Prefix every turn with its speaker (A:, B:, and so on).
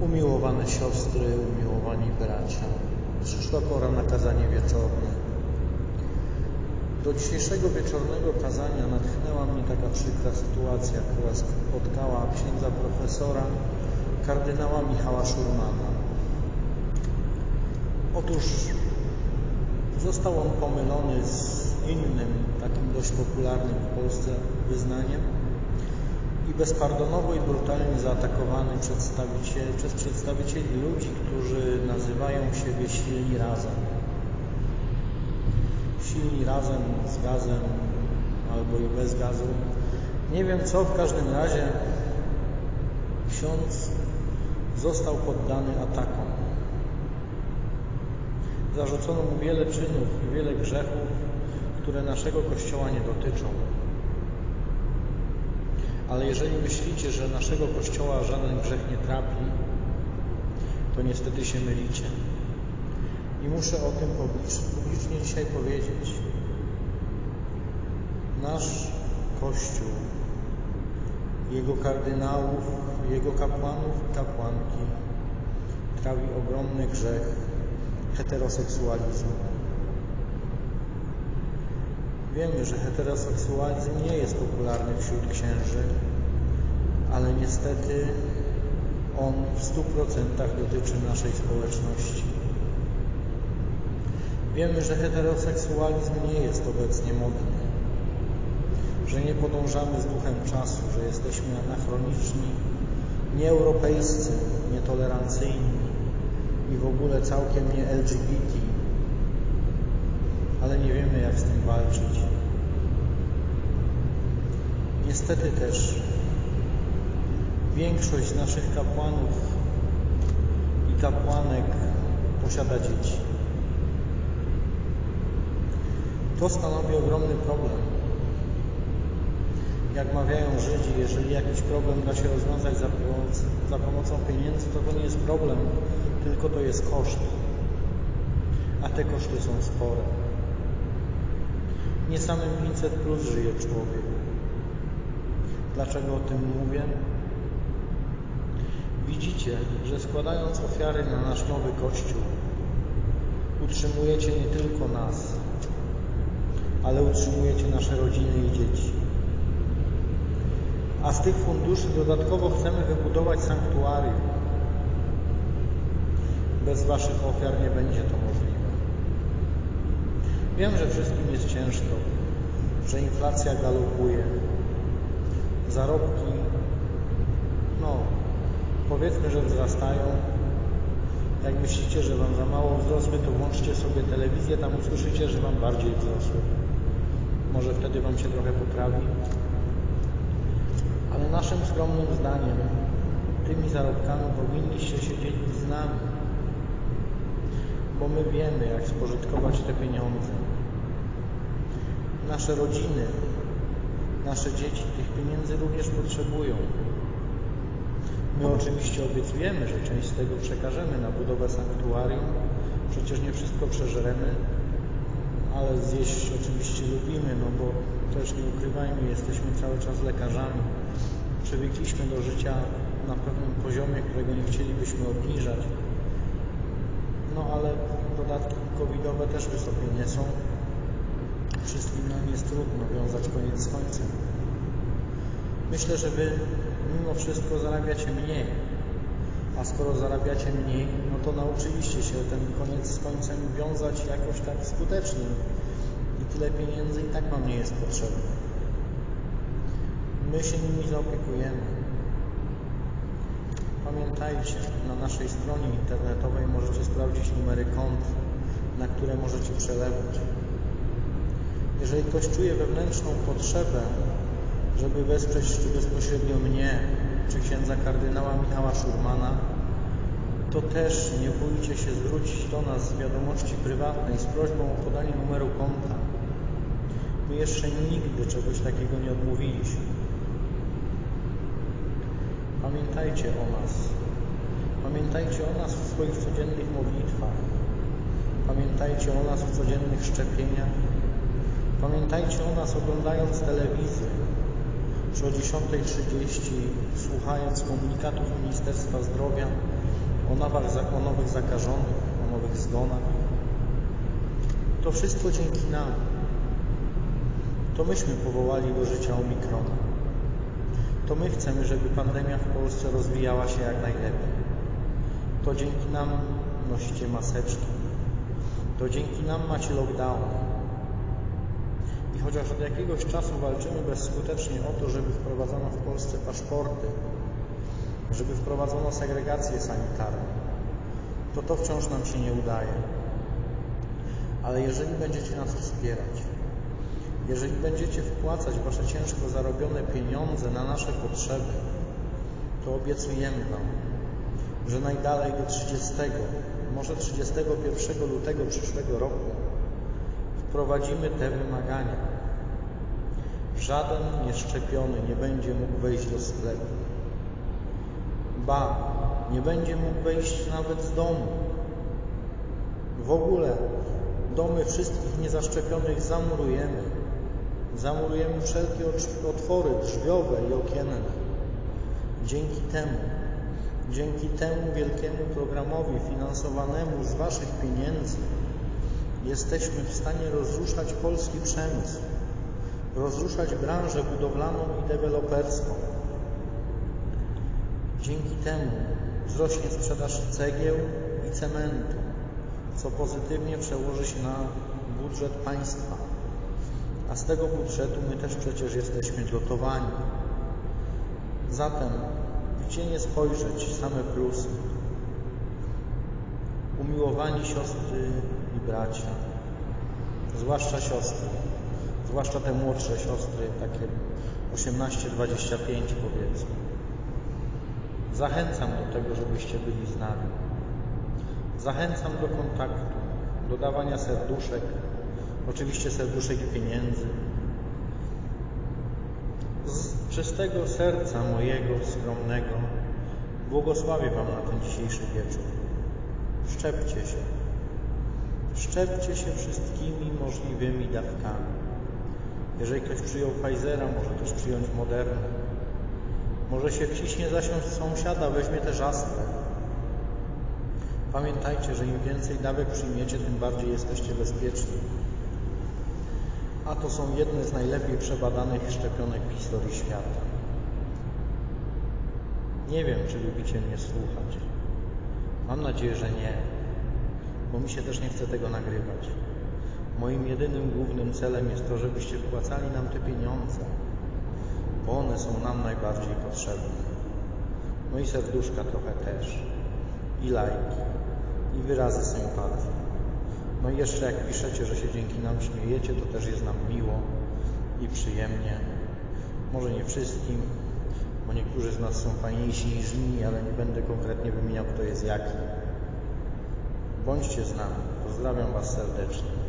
A: Umiłowane siostry, umiłowani bracia, przyszła pora na kazanie wieczorne. Do dzisiejszego wieczornego kazania natchnęła mnie taka przykra sytuacja, która spotkała księdza profesora kardynała Michała Szurmana. Otóż został on pomylony z innym, takim dość popularnym w Polsce wyznaniem i bezpardonowo i brutalnie zaatakowany przedstawiciel, przez przedstawicieli ludzi, którzy nazywają siebie silni razem. Silni razem z gazem albo i bez gazu. Nie wiem co, w każdym razie ksiądz został poddany atakom. Zarzucono mu wiele czynów i wiele grzechów, które naszego Kościoła nie dotyczą. Ale jeżeli myślicie, że naszego Kościoła żaden grzech nie trapi, to niestety się mylicie. I muszę o tym publicznie dzisiaj powiedzieć. Nasz Kościół, jego kardynałów, jego kapłanów i kapłanki trawi ogromny grzech heteroseksualizmu. Wiemy, że heteroseksualizm nie jest popularny wśród księży, ale niestety on w stu procentach dotyczy naszej społeczności. Wiemy, że heteroseksualizm nie jest obecnie modny, że nie podążamy z duchem czasu, że jesteśmy anachroniczni, nieeuropejscy, nietolerancyjni i w ogóle całkiem nie LGBT, ale nie wiemy jak z tym walczyć. Niestety też większość naszych kapłanów i kapłanek posiada dzieci. To stanowi ogromny problem. Jak mawiają Żydzi, jeżeli jakiś problem da się rozwiązać za, za pomocą pieniędzy, to to nie jest problem, tylko to jest koszt. A te koszty są spore. Nie samym 500 plus żyje człowiek. Dlaczego o tym mówię? Widzicie, że składając ofiary na nasz nowy Kościół, utrzymujecie nie tylko nas, ale utrzymujecie nasze rodziny i dzieci. A z tych funduszy dodatkowo chcemy wybudować sanktuarium. Bez Waszych ofiar nie będzie to możliwe. Wiem, że wszystkim jest ciężko, że inflacja galopuje, zarobki, no, powiedzmy, że wzrastają. Jak myślicie, że Wam za mało wzrosły, to włączcie sobie telewizję, tam usłyszycie, że Wam bardziej wzrosły. Może wtedy Wam się trochę poprawi. Ale naszym skromnym zdaniem tymi zarobkami powinniście się dzielić z nami, bo my wiemy, jak spożytkować te pieniądze. Nasze rodziny, nasze dzieci tych pieniędzy również potrzebują. My oczywiście obiecujemy, że część z tego przekażemy na budowę sanktuarium. Przecież nie wszystko przeżeremy, ale zjeść oczywiście lubimy, no bo też nie ukrywajmy, jesteśmy cały czas lekarzami. Przywykliśmy do życia na pewnym poziomie, którego nie chcielibyśmy obniżać. No ale dodatki covidowe też wysokie nie są. Wszystkim nam jest trudno wiązać koniec z końcem. Myślę, że Wy mimo wszystko zarabiacie mniej. A skoro zarabiacie mniej, no to nauczyliście się ten koniec z końcem wiązać jakoś tak skutecznie. I tyle pieniędzy i tak Wam nie jest potrzebne. My się nimi zaopiekujemy. Pamiętajcie, na naszej stronie internetowej możecie sprawdzić numery kont, na które możecie przelewać. Jeżeli ktoś czuje wewnętrzną potrzebę, żeby wesprzeć czy bezpośrednio mnie, czy księdza kardynała Michała Szurmana, to też nie bójcie się zwrócić do nas z wiadomości prywatnej z prośbą o podanie numeru konta. My jeszcze nigdy czegoś takiego nie odmówiliśmy. Pamiętajcie o nas. Pamiętajcie o nas w swoich codziennych modlitwach. Pamiętajcie o nas w codziennych szczepieniach. Pamiętajcie o nas oglądając telewizję, czy o 10.30 słuchając komunikatów Ministerstwa Zdrowia, o o nowych zakażonych, o nowych zgonach. To wszystko dzięki nam. To myśmy powołali do życia Omikrona. To my chcemy, żeby pandemia w Polsce rozwijała się jak najlepiej. To dzięki nam nosicie maseczki. To dzięki nam macie lockdown. Chociaż od jakiegoś czasu walczymy bezskutecznie o to, żeby wprowadzono w Polsce paszporty, żeby wprowadzono segregację sanitarną, to to wciąż nam się nie udaje. Ale jeżeli będziecie nas wspierać, jeżeli będziecie wpłacać Wasze ciężko zarobione pieniądze na nasze potrzeby, to obiecujemy Wam, że najdalej do 30, może 31 lutego przyszłego roku wprowadzimy te wymagania. Żaden nieszczepiony nie będzie mógł wejść do sklepu. Ba, nie będzie mógł wejść nawet z domu. W ogóle domy wszystkich niezaszczepionych zamurujemy. Zamurujemy wszelkie otwory drzwiowe i okienne. Dzięki temu, dzięki temu wielkiemu programowi finansowanemu z Waszych pieniędzy, jesteśmy w stanie rozruszać polski przemysł, rozruszać branżę budowlaną i deweloperską. Dzięki temu wzrośnie sprzedaż cegieł i cementu, co pozytywnie przełoży się na budżet państwa. A z tego budżetu my też przecież jesteśmy dotowani. Zatem, gdzie nie spojrzeć, same plusy. Umiłowani siostry i bracia, zwłaszcza siostry, zwłaszcza te młodsze siostry, takie 18-25 powiedzmy. Zachęcam do tego, żebyście byli z nami. Zachęcam do kontaktu, do dawania serduszek, oczywiście serduszek i pieniędzy. Z czystego serca mojego skromnego błogosławię Wam na ten dzisiejszy wieczór. Szczepcie się. Szczepcie się wszystkimi możliwymi dawkami. Jeżeli ktoś przyjął Pfizera, może też przyjąć Modernę. Może się wciśnie zasiąść sąsiada, weźmie też Astrę. Pamiętajcie, że im więcej dawek przyjmiecie, tym bardziej jesteście bezpieczni. A to są jedne z najlepiej przebadanych szczepionek w historii świata. Nie wiem, czy lubicie mnie słuchać. Mam nadzieję, że nie, bo mi się też nie chce tego nagrywać. Moim jedynym głównym celem jest to, żebyście wpłacali nam te pieniądze, bo one są nam najbardziej potrzebne. No i serduszka trochę też, i lajki, i wyrazy sympatii. No i jeszcze jak piszecie, że się dzięki nam śmiejecie, to też jest nam miło i przyjemnie. Może nie wszystkim, bo niektórzy z nas są fajniejsi niż inni, ale nie będę konkretnie wymieniał, kto jest jaki. Bądźcie z nami. Pozdrawiam Was serdecznie.